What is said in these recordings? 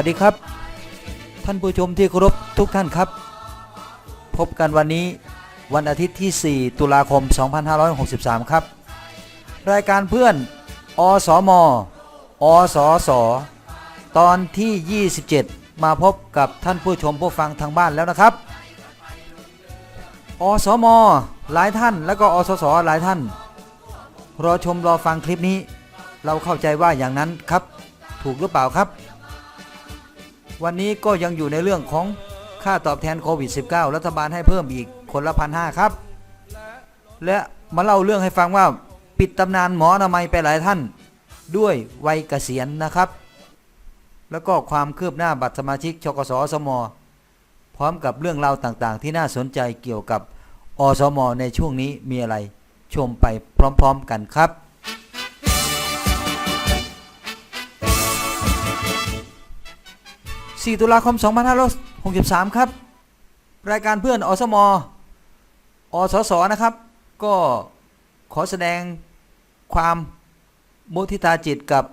วัสดีครับ ท่านผู้ชมที่เคารพทุกท่านครับ พบกันวันนี้วันอาทิตย์ที่ 4 ตุลาคม 2563 ครับ รายการเพื่อน อสม อสส ตอนที่ 27 มาพบกับท่านผู้ชมผู้ฟังทางบ้านแล้วนะครับ อสม หลายท่านแล้วก็อสส หลายท่าน รอชมรอฟังคลิปนี้ เราเข้าใจว่าอย่างนั้นครับ ถูกหรือเปล่าครับ วันนี้ก็ยังอยู่ในเรื่องของค่าตอบแทนโควิด -19 รัฐบาลให้เพิ่มอีกคนละพันห้าครับ และมาเล่าเรื่องให้ฟังว่าปิดตำนานหมออนามัยไปหลายท่าน ด้วยวัยเกษียณนะครับ แล้วก็ความคืบหน้าบัตรสมาชิกชกสสม พร้อมกับเรื่องราวต่างๆ ที่น่าสนใจเกี่ยวกับอสม ในช่วงนี้มีอะไรชมไปพร้อม ๆ กันครับ 4 ตุลาคม 2563 ครับ รายการเพื่อนอสมอสสนะครับ ก็ขอแสดงความมุทิตาจิตกับ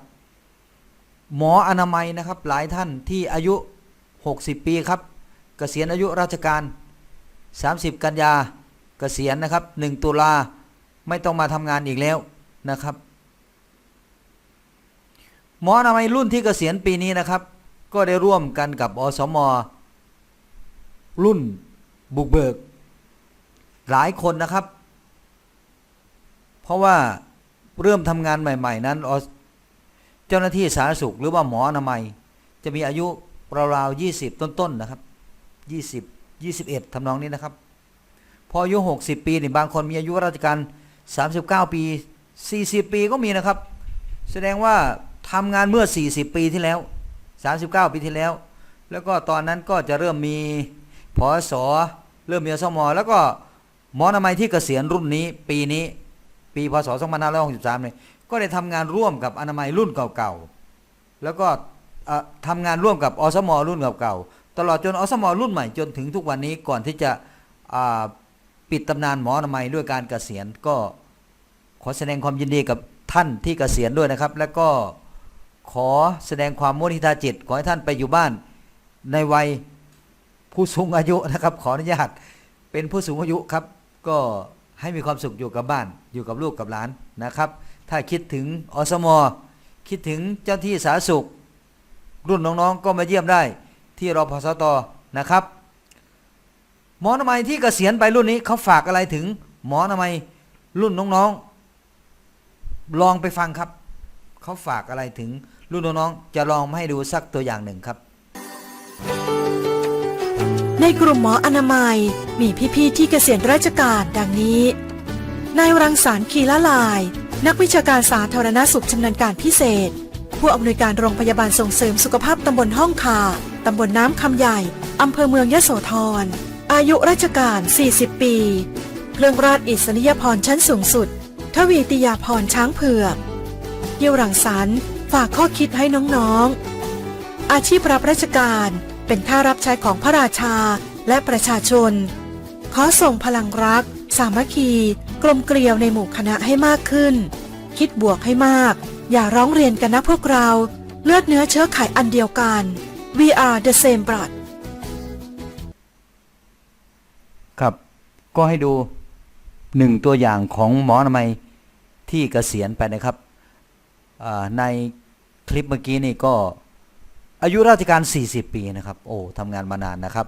หมออนามัยนะครับ หลายท่านที่อายุ 60 ปีครับเกษียณอายุราชการ 30 กันยาเกษียณนะครับ 1 ตุลาไม่ต้องมาทำงานอีกแล้วนะครับ หมออนามัยรุ่นที่เกษียณปีนี้นะครับ ก็ได้ร่วมกันกับอสม รุ่นบุกเบิก หลายคนนะครับ เพราะว่าเริ่มทำงานใหม่ ๆ นั้นเจ้าหน้าที่สาธารณสุขหรือว่าหมออนามัย จะมีอายุราวๆ20 ต้นๆนะครับ 20 21ทำนองนี้นะครับ พออายุ 60 ปีนี่บางคนมีอายุราชการ 39 ปี 40 ปีก็มีนะครับ แสดงว่าทำงานเมื่อ 40 ปีที่แล้ว 39 ปีที่แล้ว แล้วก็ตอนนั้นก็จะเริ่มมีพอสอเริ่มมีอสมแล้วก็หมอนามัยที่เกษียณรุ่นนี้ ปีนี้ ปีพศ2563เนี่ยก็ได้ทำงานร่วมกับอนามัยรุ่นเก่าๆแล้วก็ทำงานร่วมกับอสมรุ่นเก่าๆตลอดจนอสมรุ่นใหม่จนถึงทุกวันนี้ก่อนที่จะปิดตำนานหมออนามัยด้วยการเกษียณก็ขอแสดงความยินดีกับท่านที่เกษียณด้วยนะครับ และก็ ขอแสดงความมุทิตาจิต ขอให้ท่านไปอยู่บ้าน ในวัยผู้สูงอายุนะครับ ขออนุญาตเป็นผู้สูงอายุครับ ก็ให้มีความสุขอยู่กับบ้าน อยู่กับลูกกับหลานนะครับ ถ้าคิดถึงอสมคิดถึงเจ้าที่สาธารณสุข รุ่นน้องๆ ก็มาเยี่ยมได้ ที่รอพสตนะครับ หมอนามัยที่เกษียณไปรุ่นนี้เขาฝากอะไรถึงหมออนามัยรุ่นน้องๆ ลองไปฟังครับ เขาฝากอะไรถึง รุ่นน้องๆจะลองมาให้ดูสักตัวอย่างหนึ่งครับ ในกลุ่มหมออนามัยมีพี่ๆที่เกษียณราชการดังนี้ นายรังสรรค์คีละลาย นักวิชาการสาธารณสุขชำนาญการพิเศษ ผู้อำนวยการโรงพยาบาลส่งเสริมสุขภาพตำบลห้องคาตำบลน้ำคำใหญ่อำเภอเมืองยะโสธร อายุราชการ 40 ปี เครื่องราชอิสริยาภรชั้นสูงสุด ทวีติยาพรช้างเผือกเยี่ยวรังสรรค์ ฝากข้อคิดให้น้องๆ อาชีพรับราชการเป็นข้ารับใช้ของพระราชาและประชาชน ขอส่งพลังรัก สามัคคี กลมเกลียวในหมู่คณะให้มากขึ้น คิดบวกให้มาก อย่าร้องเรียนกันนะพวกเรา เลือดเนื้อเชื้อไขอันเดียวกัน we are the same blood ครับ ก็ให้ดูหนึ่งตัวอย่างของหมออนามัยที่เกษียณไปนะครับ ในคลิปเมื่อกี้นี่ก็อายุราชการ 40 ปีนะครับโอ้ทำงานมานานนะครับ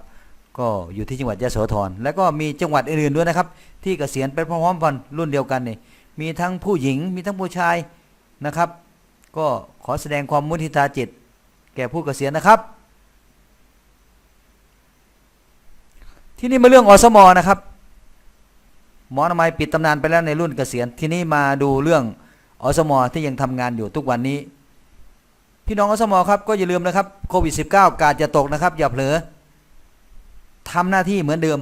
ก็อยู่ที่จังหวัดยะโสธรและก็มีจังหวัดอื่นๆด้วยนะครับ ที่เกษียณไปพร้อมๆกันรุ่นเดียวกันนี่มีทั้งผู้หญิงมีทั้งผู้ชายนะครับ ก็ขอแสดงความมุทิตาจิต แก่ผู้เกษียณนะครับ ที่นี่มาเรื่องอสมนะครับ หมออนามัยปิดตำนานไปแล้วในรุ่นเกษียณที่นี่มาดูเรื่อง อสมที่ยังทำงานอยู่ทุกวันนี้ พี่น้องอสมครับก็อย่าลืมนะครับโควิด -19 กาดจะตกนะครับ อย่าเผลอทำหน้าที่เหมือนเดิม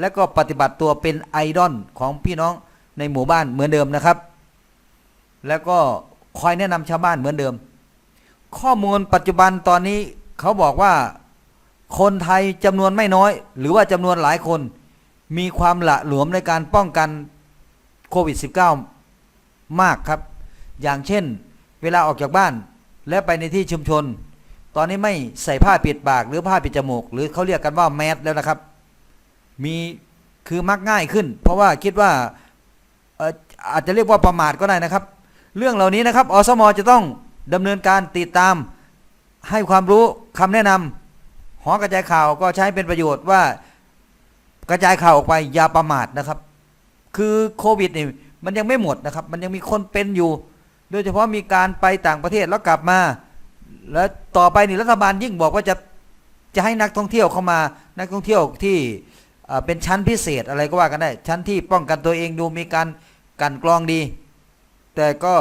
และก็ปฏิบัติตัวเป็นไอดอลของพี่น้องในหมู่บ้านเหมือนเดิมนะครับ แล้วก็คอยแนะนำชาวบ้านเหมือนเดิม ข้อมูลปัจจุบันตอนนี้เขาบอกว่าคนไทยจำนวนไม่น้อย หรือว่าจำนวนหลายคนมีความหละหลวมในการป้องกันโควิด -19 มากครับ อย่างเช่น เวลาออกจากบ้าน และไปในที่ชุมชน ตอนนี้ไม่ใส่ผ้าปิดปาก หรือผ้าปิดจมูก หรือเขาเรียกกันว่าแมสแล้วนะครับ มีคือมักง่ายขึ้น เพราะว่าคิดว่าอาจจะเรียกว่าประมาทก็ได้นะครับ เรื่องเหล่านี้นะครับอสมจะต้องดำเนินการติดตามให้ความรู้คำแนะนำหอกระจายข่าวก็ใช้เป็นประโยชน์ว่ากระจายข่าวออกไปอย่าประมาทนะครับ คือโควิดนี่ มันยังไม่หมดนะครับ มันยังมีคนเป็นอยู่ โดยเฉพาะมีการไปต่างประเทศแล้วกลับมา แล้วต่อไปนี่รัฐบาลยิ่งบอกว่าจะจะให้นักท่องเที่ยวเข้ามา นักท่องเที่ยวที่เป็นชั้นพิเศษอะไรก็ว่ากันได้ ชั้นที่ป้องกันตัวเองดูมีการกันกรองดี แต่ก็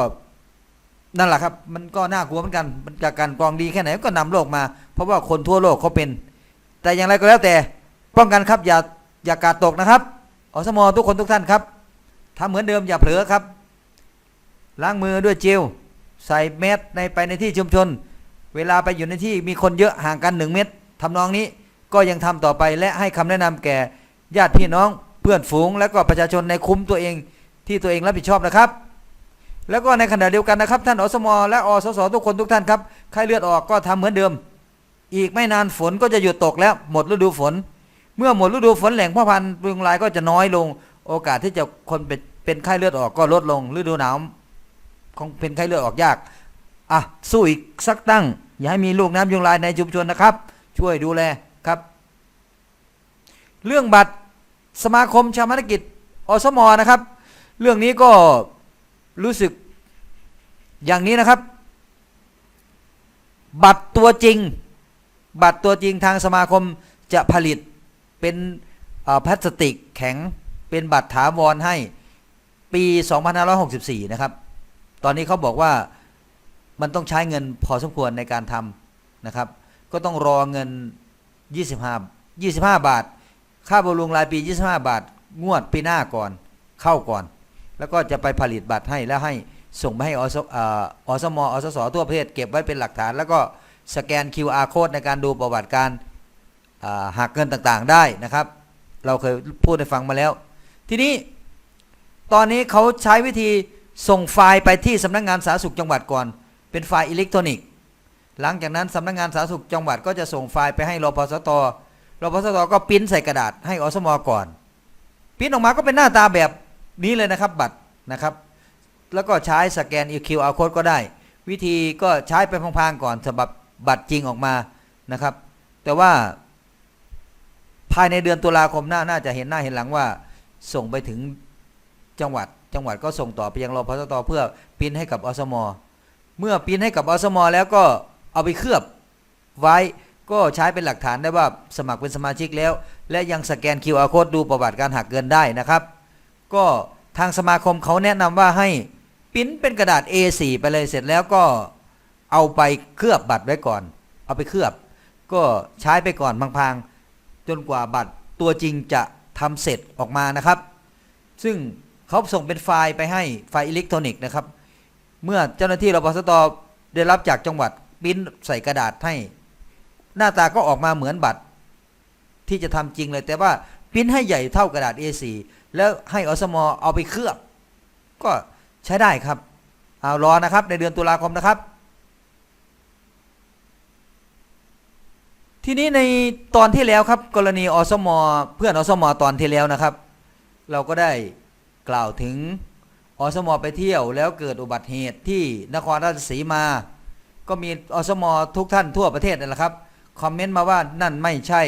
นั่นแหละครับ มันก็น่ากลัวเหมือนกัน มันจากการกรองดีแค่ไหนก็นำโรคมา เพราะว่าคนทั่วโลกเขาเป็น แต่อย่างไรก็แล้วแต่ ป้องกันครับอย่าอย่ากาดตกนะครับ อสมอทุกคนทุกท่านครับ ทำเหมือนเดิมอย่าเผลอครับ ล้างมือด้วยเจลใส่แมสในไปในที่ชุมชน เวลาไปอยู่ในที่มีคนเยอะห่างกันหนึ่งเมตรทำนองนี้ก็ยังทำต่อไปและให้คำแนะนำแก่ญาติพี่น้องเพื่อนฝูง และก็ประชาชนในคุ้มตัวเองที่ตัวเองรับผิดชอบนะครับ แล้วก็ในขณะเดียวกันนะครับ ท่านอสมและอสสทุกคนทุกท่านครับไข้เลือดออกก็ทำเหมือนเดิม อีกไม่นานฝนก็จะหยุดตกแล้วหมดฤดูฝน เมื่อหมดฤดูฝนแหล่งพ่อพันธุ์ยุงลายก็จะน้อยลง โอกาสที่จะคนเป็น เป็นไข้เลือดออกก็ลดลงฤดูหนาวคงเป็นไข้เลือดออกยากอะสู้อีกสักตั้ง อย่าให้มีลูกน้ำยุงลายในชุมชนนะครับ ช่วยดูแลครับ เรื่องบัตรสมาคมชาวมนกิจอสมนะครับ เรื่องนี้ก็รู้สึกอย่างนี้นะครับ บัตรตัวจริง บัตรตัวจริงทางสมาคมจะผลิตเป็นพลาสติกแข็งเป็นบัตรถาวรให้ ปี 2564 นะครับ ตอนนี้เขาบอกว่ามันต้องใช้เงินพอสมควรในการทำนะครับ ก็ต้องรอเงิน 25 25 บาท ค่าบำรุงรายปี 25 บาท งวดปีหน้าก่อนเข้าก่อน แล้วก็จะไปผลิตบัตรให้แล้วให้ส่งไปให้อสอ่าอสมอสสทั่วประเทศเก็บไว้เป็นหลักฐาน แล้วก็สแกน QR code ในการดูประวัติการอ่าหักเงินต่างๆได้นะครับ เราเคยพูดให้ฟังมาแล้ว ทีนี้ ตอนนี้เขาใช้วิธีส่งไฟล์ไปที่สำนักงานสาธารณสุขจังหวัดก่อน เป็นไฟล์อิเล็กทรอนิกส์ หลังจากนั้นสำนักงานสาธารณสุขจังหวัดก็จะส่งไฟล์ไปให้รพสตรพสตก็ปริ้นใส่กระดาษให้อสมก่อนปริ้นออกมาก็เป็นหน้าตาแบบนี้เลยนะครับบัตรนะครับ แล้วก็ใช้สแกน QR code ก็ได้ วิธีก็ใช้ไปพลางๆก่อนสำหรับบัตรจริงออกมานะครับ แต่ว่าภายในเดือนตุลาคมหน้าน่าจะเห็นหน้าเห็นหลังว่าส่งไปถึง จังหวัด จังหวัดก็ส่งต่อไปยังรอพสตเพื่อปิ้นให้กับอสม เมื่อปิ้นให้กับอสม แล้วก็เอาไปเคลือบไว้ก็ใช้เป็นหลักฐานได้ว่าสมัครเป็นสมาชิกแล้ว และยังสแกน QR code ดูประวัติการหักเงินได้นะครับ ก็ทางสมาคมเขาแนะนำว่าให้ปิ้นเป็นกระดาษ A4 ไปเลยเสร็จแล้วก็เอาไปเคลือบบัตรไว้ก่อน เอาไปเคลือบ ก็ใช้ไปก่อนพลางๆจนกว่าบัตรตัวจริงจะทำเสร็จออกมานะครับ ซึ่ง เขาส่งเป็นไฟล์ไปให้ไฟล์อิเล็กทรอนิกส์นะครับ เมื่อเจ้าหน้าที่รพสตได้รับจากจังหวัดปิ้นใส่กระดาษให้ หน้าตาก็ออกมาเหมือนบัตร ที่จะทำจริงเลย แต่ว่าปิ้นให้ใหญ่เท่ากระดาษ A4 แล้วให้อสมเอาไปเคลือบ ก็ใช้ได้ครับเอารอนะครับ ในเดือนตุลาคมนะครับ ทีนี้ในตอนที่แล้วครับ กรณีอสมเพื่อนอสมตอนที่แล้วนะครับ เราก็ได้ กล่าวถึงอสมไปเที่ยวแล้วเกิดอุบัติเหตุที่นครราชสีมา ก็มีอสมทุกท่านทั่วประเทศนั่นแหละครับคอมเมนต์มาว่านั่นไม่ใช่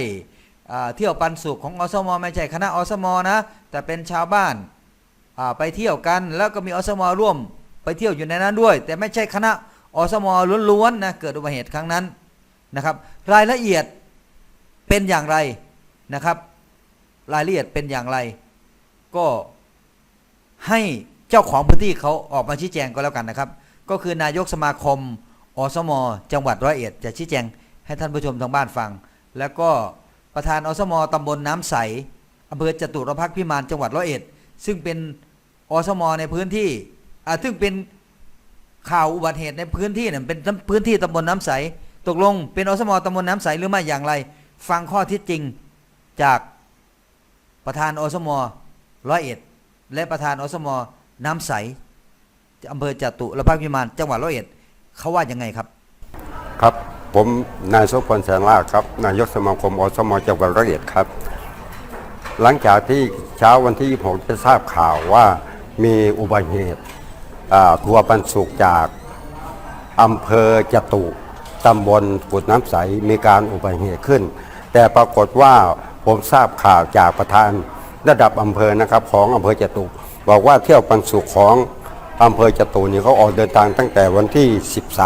เที่ยวปันสุขของอสมไม่ใช่คณะอสมนะ แต่เป็นชาวบ้านาไปเที่ยวกันแล้วก็มีอสมร่วมไปเที่ยวอยู่ในนั้นด้วย แต่ไม่ใช่คณะอสมล้วนๆนะเกิดอุบัติเหตุครั้งนั้นนะครับ รายละเอียดเป็นอย่างไรนะครับ รายละเอียดเป็นอย่างไร ก็ ให้เจ้าของพื้นที่เขาออกมาชี้แจงก็แล้วกันนะครับ ก็คือนายกสมาคมอสม จังหวัดร้อยเอ็ดจะชี้แจงให้ท่านผู้ชมทางบ้านฟัง แล้วก็ประธานอสมตำบลน้ำใสอำเภอจตุรพักษ์พิมานจังหวัดร้อยเอ็ด ซึ่งเป็นอสมในพื้นที่ซึ่งเป็นข่าวอุบัติเหตุในพื้นที่เนี่ยเป็นพื้นที่ตำบลน้ำใส ตกลงเป็นอสมตำบลน้ำใสหรือไม่อย่างไร ฟังข้อเที่จริงจากประธานอสมร้อยเอ็ด และประธานอสมน้ำใสอำเภอจตุรพักษ์พิมานจังหวัดร้อยเอ็ดเขาว่ายังไงครับ ครับผมนายโสพลแสนลาครับ นายกสมาคมอสมจังหวัดระยเองครับ หลังจากที่เช้าวันที่ 26 ได้ทราบข่าวว่ามีอุบัติเหตุทัวร์ปันสุกจากอำเภอจตุตำบลกุดน้ำใสมีการอุบัติเหตุขึ้น แต่ปรากฏว่าผมทราบข่าวจากประธาน ระดับอำเภอนะครับของอำเภอจตุบอกว่าเที่ยวปันสุกของอำเภอจตุนี่เขาออกเดินทางตั้งแต่วันที่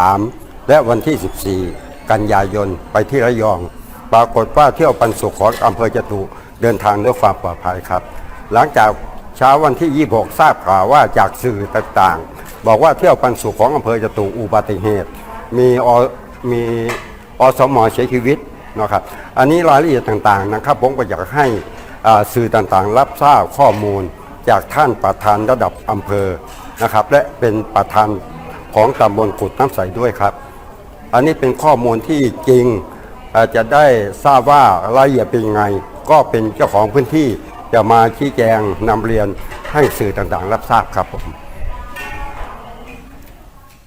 13 และวันที่ 14 กันยายนไปที่ระยอง ปรากฏว่าเที่ยวปันสุขของอำเภอจตุเดินทางด้วยความปลอดภัยครับ หลังจากเช้าวันที่ 26 ทราบข่าวว่าจากสื่อต่างๆ บอกว่าเที่ยวปันสุขของอำเภอจตุอุบัติเหตุ มีอมีอสมอเสียชีวิตนะครับ อันนี้รายละเอียดต่างๆนะครับ ผมก็อยากให้ สื่อต่างๆ รับทราบข้อมูลจากท่านประธานระดับอำเภอนะครับ และเป็นประธานของตำบลกุดน้ำใสด้วยครับ อันนี้เป็นข้อมูลที่จริงอาจจะได้ทราบว่ารายละเอียดเป็นยังไง ก็เป็นเจ้าของพื้นที่จะมาชี้แจงนำเรียนให้สื่อต่างๆ รับทราบครับผม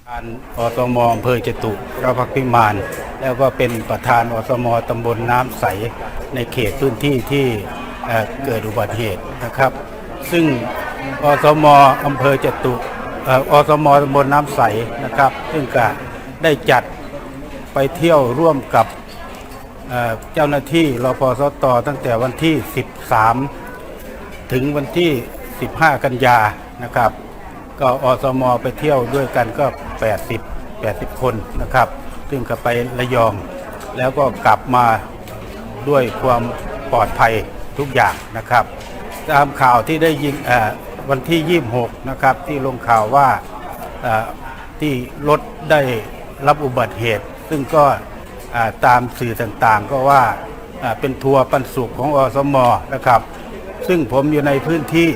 การอสมอำเภอจตุรพักพิมาน แล้วก็เป็นประธานอสมตำบลน้ำใสในเขตพื้นที่ที่ เเกิดอุบัติเหตุนะครับ ซึ่งอสมอำเภอจตุอสมตำบลน้ำใสนะครับ ซึ่งก็ได้จัดไปเที่ยวร่วมกับเเจ้าหน้าที่รพสตตั้งแต่วันที่ 13 ถึงวันที่ 15 กันยานะครับ ก็อสมไปเที่ยวด้วยกันก็ 80 80 คนนะครับ ซึ่งก็ไประยองแล้วก็กลับมาด้วยความปลอดภัย ทุกอย่างนะครับ ตามข่าวที่ได้ยินเอ่อวันที่ 26 นะครับ ที่ลงข่าวว่าที่รถได้รับอุบัติเหตุ ซึ่งก็ตามสื่อต่างๆ ก็ว่าเป็นทัวร์ปันสุขของอสมนะครับ ซึ่งผมอยู่ในพื้นที่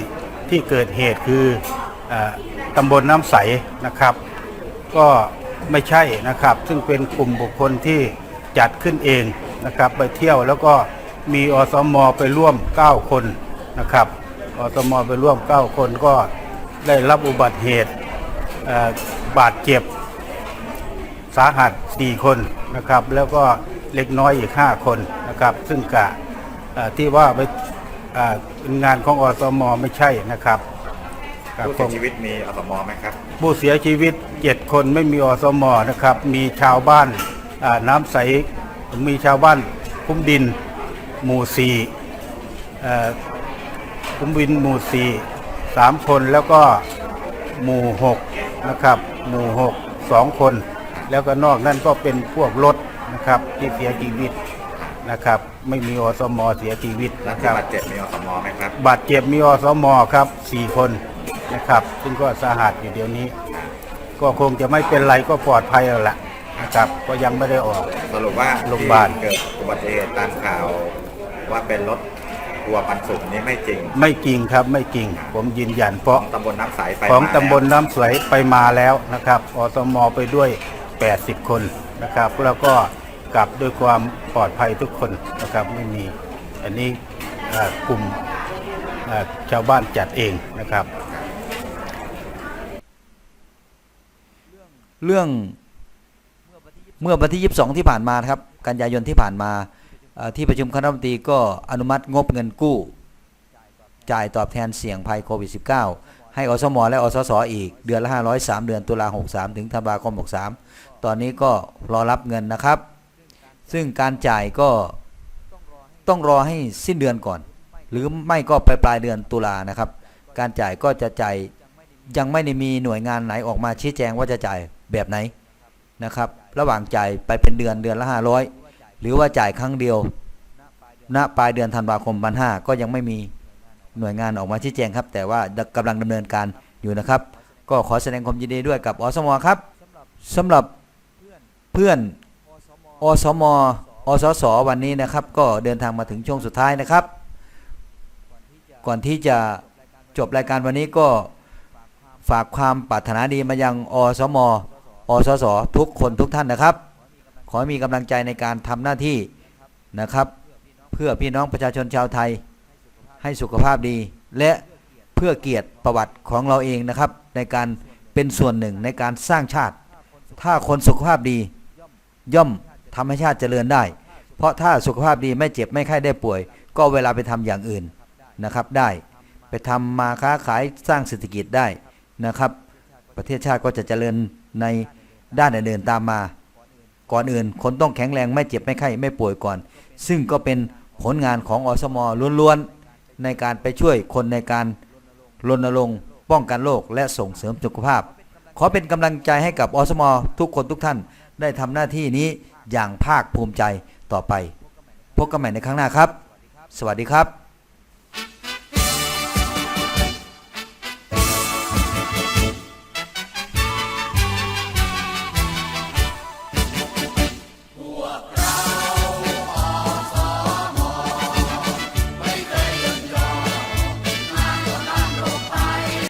ที่เกิดเหตุคืออตำบลน้ำใสนะครับ ก็ไม่ใช่นะครับ ซึ่งเป็นกลุ่มบุคคลที่จัดขึ้นเองนะครับ ไปเที่ยวแล้วก็ มีอสมไปร่วม 9 คนนะครับ อสมไปร่วม 9 คนก็ได้รับอุบัติเหตุอ่าบาดเจ็บสาหัส 4 คนนะครับ แล้วก็เล็กน้อยอีก 5 คนนะครับ ซึ่งกะเอ่อที่ว่าไปอ่าเป็นงานของอสมไม่ใช่นะครับครับผู้เสียชีวิตมีอสมไหมครับ ผู้เสียชีวิต 7 คนไม่มีอสมนะครับ มีชาวบ้านอ่าน้ำใส มีชาวบ้านคุ้มดิน หมู่สี่เอ่อคุ้มดินหมู่สี่สามคนแล้วก็หมู่หกนะครับ หมู่หกสองคน แล้วก็นอกนั้นก็เป็นพวกรถนะครับที่เสียชีวิตนะครับ ไม่มีอสมเสียชีวิตและนะคที่รับ บาดเจ็บมีอสมไหมครับ บาดเจ็บมีอสมครับสี่คนนะครับ ซึ่งก็สาหัสอยู่เดี๋ยวนี้ ก็คงจะไม่เป็นไรก็ปลอดภัยแล้วล่ะนะครับ ก็ยังไม่ได้ออก สรุปว่าโรงพยาบาล ที่เกิดอุบัติเหตุตามข่าว ว่าเป็นรถทัวร์ปันสุกนี้ไม่จริงไม่จริงครับไม่จริง ผมยืนยันเพขอราะงตำบลน้ำใสไปของมาตำบลแล้วน้ำสวยไปมาแล้วนะครับอสมไปด้วย 80 คนนะครับ แล้วก็กลับด้วยความปลอดภัยทุกคนนะครับไม่มี อันนี้เอ่อกลุ่มเอ่อชาวบ้านจัดเองนะครับ เรื่องเมื่อวันที่ 22 ที่ผ่านมานะครับ กันยายนที่ผ่านมาเอ่อ ที่ประชุมคณะรัฐมนตรีก็อนุมัติงบเงินกู้ จ่ายตอบแทนเสี่ยงภัยโควิด -19 ให้อสมและอสสอีกเดือนละ500 3 เดือนตุลา63 ถึงธันวาคม 63 ตอนนี้ก็รอรับเงินนะครับ ซึ่งการจ่ายก็ต้องรอให้สิ้นเดือนก่อน หรือไม่ก็ปลายปลายเดือนตุลานะครับ การจ่ายก็จะจ่ายยังไม่ได้มีหน่วยงานไหนออกมาชี้แจงว่าจะจ่ายแบบไหนนะครับ ระหว่างจ่ายไปเป็นเดือนเดือนละ 500 หรือว่าจ่ายครั้งเดียว ณปลายเดือนธันวาคมพันห้าก็ยังไม่มีหน่วยงานออกมาชี้แจงครับ แต่ว่ากำลังดำเนินการอยู่นะครับ ก็ขอแสดงความยินดีด้วยกับอสมครับสำหรับเพื่อนอสมอสสวันนี้นะครับ ก็เดินทางมาถึงช่วงสุดท้ายนะครับ ก่อนที่จะจบรายการวันนี้ก็ฝากความปรารถนาดีมายังอสมอสสทุกคนทุกท่านนะครับ ขอให้มีกำลังใจในการทำหน้าที่นะครับ เพื่อพี่น้องประชาชนชาวไทย ให้สุขภาพดี และเพื่อเกียรติประวัติของเราเองนะครับ ในการเป็นส่วนหนึ่งในการสร้างชาติ ถ้าคนสุขภาพดีย่อมทำให้ชาติเจริญได้ เพราะถ้าสุขภาพดีไม่เจ็บไม่ไข้ได้ป่วย ก็เวลาไปทำอย่างอื่นนะครับได้ไปทำมาค้าขายสร้างเศรษฐกิจได้นะครับ ประเทศชาติก็จะเจริญในด้านอื่นๆตามมา ก่อนอื่น คนต้องแข็งแรงไม่เจ็บไม่ไข้ไม่ป่วยก่อน ซึ่งก็เป็นผลงานของอสมล้วนๆในการไปช่วยคนในการรณรงค์ป้องกันโรคและส่งเสริมสุขภาพ ขอเป็นกำลังใจให้กับอสมทุกคนทุกท่านได้ทำหน้าที่นี้อย่างภาคภูมิใจต่อไป พบกันใหม่ในครั้งหน้าครับ สวัสดีครับ